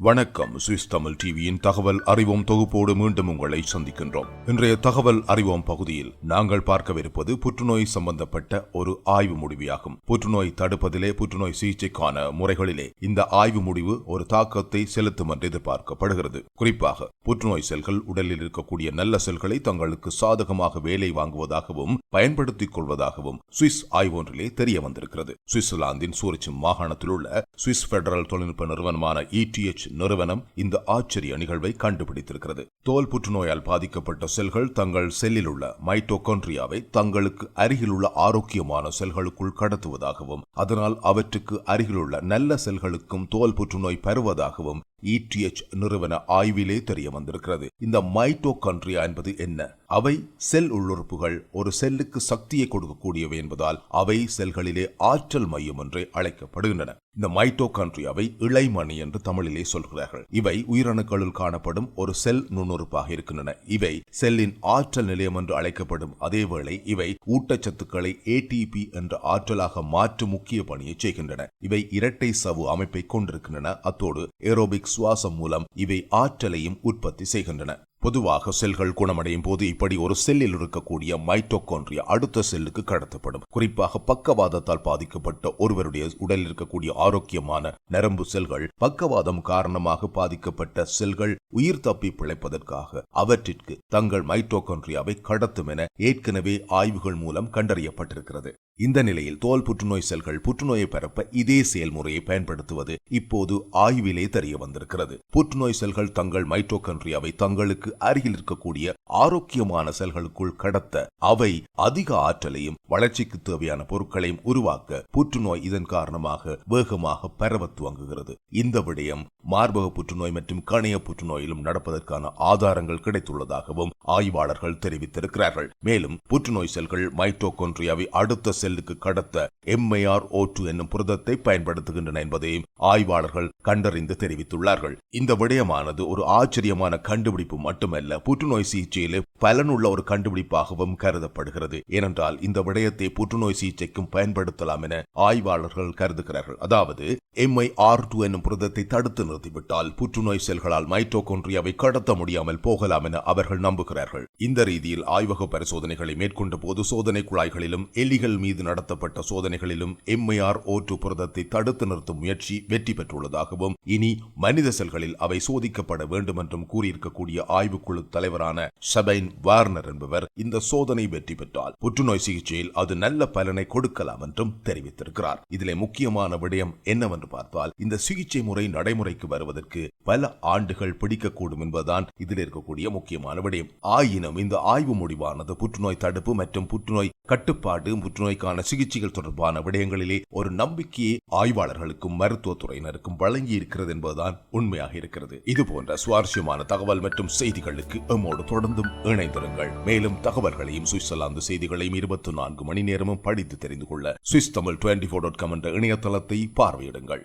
வணக்கம். சுவிஸ் தமிழ் டிவியின் தகவல் அறிவோம் தொகுப்போடு மீண்டும் உங்களை சந்திக்கின்றோம். இன்றைய தகவல் அறிவோம் பகுதியில் நாங்கள் பார்க்கவிருப்பது புற்றுநோய் சம்பந்தப்பட்ட ஒரு ஆய்வு முடிவியாகும். புற்றுநோய் தடுப்பதிலே புற்றுநோய் சிகிச்சைக்கான முறைகளிலே இந்த ஆய்வு முடிவு ஒரு தாக்கத்தை செலுத்தும் என்று எதிர்பார்க்கப்படுகிறது. குறிப்பாக புற்றுநோய் செல்கள் உடலில் இருக்கக்கூடிய நல்ல செல்களை தங்களுக்கு சாதகமாக வேலை வாங்குவதாகவும் பயன்படுத்திக் கொள்வதாகவும் சுவிஸ் ஆய்வொன்றிலே தெரிய வந்திருக்கிறது. சுவிட்சர்லாந்தின் சூரிச் மாகாணத்தில் உள்ள சுவிஸ் பெடரல் தொழில்நுட்ப நிறுவனமான இடிஎச் நிறுவனம் இந்த ஆச்சரிய நிகழ்வை கண்டுபிடித்திருக்கிறது. தோல் புற்றுநோயால் பாதிக்கப்பட்ட செல்கள் தங்கள் செல்லில் உள்ள மைட்டோகோன்ட்ரியாவை தங்களுக்கு அருகிலுள்ள ஆரோக்கியமான செல்களுக்குள் கடத்துவதாகவும் அதனால் அவற்றுக்கு அருகிலுள்ள நல்ல செல்களுக்கும் தோல் புற்றுநோய் பருவதாகவும் இடிஎச் நிறுவன ஆய்விலே தெரிய வந்திருக்கிறது இந்த மைட்டோகான்ட்ரியா என்பது என்ன? அவை செல் உள்ளுறுப்புகள் ஒரு செல்லுக்கு சக்தியை கொடுக்கக்கூடியவை என்பதால் அவை செல்களிலே ஆற்றல் மையம் என்றே அழைக்கப்படுகின்றன. இந்த மைட்டோகான்ட்ரியாவை இளைமணி என்று தமிழிலே சொல்கிறார்கள். இவை உயிரணுக்களுள் காணப்படும் ஒரு செல் நுண்ணுறுப்பாக இருக்கின்றன. இவை செல்லின் ஆற்றல் நிலையம் என்று அழைக்கப்படும். அதேவேளை இவை ஊட்டச்சத்துக்களை ஏடிபி என்ற ஆற்றலாக மாற்றும் முக்கிய பணியை செய்கின்றன. இவை இரட்டை சவு அமைப்பை கொண்டிருக்கின்றன. அத்தோடு ஏரோபிக் சுவாசம் மூலம் இவை ஆற்றலையும் உற்பத்தி செய்கின்றன. பொதுவாக செல்கள் குணமடையும் போது இப்படி ஒரு செல்லில் இருக்கக்கூடிய மைட்டோகான்ட்ரியா அடுத்த செல்லுக்கு கடத்தப்படும். குறிப்பாக பக்கவாதத்தால் பாதிக்கப்பட்ட ஒருவருடைய உடலில் இருக்கக்கூடிய ஆரோக்கியமான நரம்பு செல்கள் பக்கவாதம் காரணமாக பாதிக்கப்பட்ட செல்கள் உயிர் தப்பி பிழைப்பதற்காக அவற்றிற்கு தங்கள் மைட்டோகான்ட்ரியாவை கடத்தும் என ஏற்கனவே ஆய்வுகள் மூலம் கண்டறியப்பட்டிருக்கிறது. இந்த நிலையில் தோல் புற்றுநோய் செல்கள் புற்றுநோயை பரப்ப இதே செயல்முறையை பயன்படுத்துவது இப்போது ஆய்விலே தெரிய வந்திருக்கிறது. புற்றுநோய் செல்கள் தங்கள் மைட்டோகன்ட்ரியாவை தங்களுக்கு அருகில் இருக்கக்கூடிய ஆரோக்கியமான செல்களுக்குள் கடத்த அவை அதிக ஆற்றலையும் வளர்ச்சிக்கு தேவையான பொருட்களையும் உருவாக்க புற்றுநோய் இதன் காரணமாக வேகமாக பரவ துவங்குகிறது. இந்த விடயம் மார்பக புற்றுநோய் மற்றும் கணைய புற்றுநோயிலும் நடப்பதற்கான ஆதாரங்கள் கிடைத்துள்ளதாகவும் ஆய்வாளர்கள் தெரிவித்திருக்கிறார்கள். மேலும் புற்றுநோய் செல்கள் மைட்டோகொன்ட்ரியாவை அடுத்த செல்லுக்கு கடத்த எம்ஐஆர் ஓ டூ என்னும் புரதத்தை பயன்படுத்துகின்றன என்பதையும் ஆய்வாளர்கள் கண்டறிந்து தெரிவித்துள்ளார்கள். இந்த விடயமானது ஒரு ஆச்சரியமான கண்டுபிடிப்பு மட்டுமல்ல புற்றுநோய் சிகிச்சையிலே பலனுள்ள ஒரு கண்டுபிடிப்பாகவும் கருதப்படுகிறது. ஏனென்றால் இந்த விடயத்தை புற்றுநோய் சிகிச்சைக்கும் பயன்படுத்தலாம் என ஆய்வாளர்கள் கருதுகிறார்கள். அதாவது எம்ஐ ஆர் டூ என்னும் புரதத்தை தடுத்து நிறுத்திவிட்டால் புற்றுநோய் செல்களால் மைட்டோகொன்ட்ரியாவை கடத்த முடியாமல் போகலாம் என அவர்கள் நம்புகிறார்கள். இந்த ரீதியில் ஆய்வக பரிசோதனைகளை மேற்கொண்ட போது சோதனை குழாய்களிலும் எலிகள் மீது நடத்தப்பட்ட சோதனைகளிலும் எம்ஐஆர் ஓ டூ புரதத்தை தடுத்து நிறுத்தும் முயற்சி வெற்றி பெற்றுள்ளதாகவும் இனி மனித செல்களில் அவை சோதிக்கப்பட வேண்டும் என்றும் கூறியிருக்கக்கூடிய ஆய்வுக்குழு தலைவரான ஷபைன் வார்னர் என்பவர் இந்த சோதனை வெற்றி பெற்றால் புற்றுநோய் சிகிச்சையில் அது நல்ல பலனை கொடுக்கலாம் என்றும் தெரிவித்திருக்கிறார். இதிலே முக்கியமான விடயம் என்னவென்று பார்த்தால் இந்த சிகிச்சை முறை நடைமுறைக்கு வருவதற்கு பல ஆண்டுகள் பிடிக்கக்கூடும் என்பதுதான் இதில் இருக்கக்கூடிய முக்கியமான விடயம். ஆயினும் இந்த ஆய்வு முடிவானது புற்றுநோய் தடுப்பு மற்றும் புற்றுநோய் கட்டுப்பாடு புற்றுநோய்க்கான சிகிச்சைகள் தொடர்பான விடயங்களிலே ஒரு நம்பிக்கையை ஆய்வாளர்களுக்கும் மருத்துவத்துறையினருக்கும் வழங்கி இருக்கிறது என்பதுதான் உண்மையாக இருக்கிறது. இது போன்ற சுவாரஸ்யமான தகவல் மற்றும் செய்திகளுக்கு எம்மோடு தொடர்ந்தும் இணைந்திருங்கள். மேலும் தகவல்களையும் சுவிட்சர்லாந்து செய்திகளையும் இருபத்தி நான்கு மணி நேரமும் படித்து தெரிந்து கொள்ள Swiss Tamil twenty four dot com என்ற இணையதளத்தை பார்வையிடுங்கள்.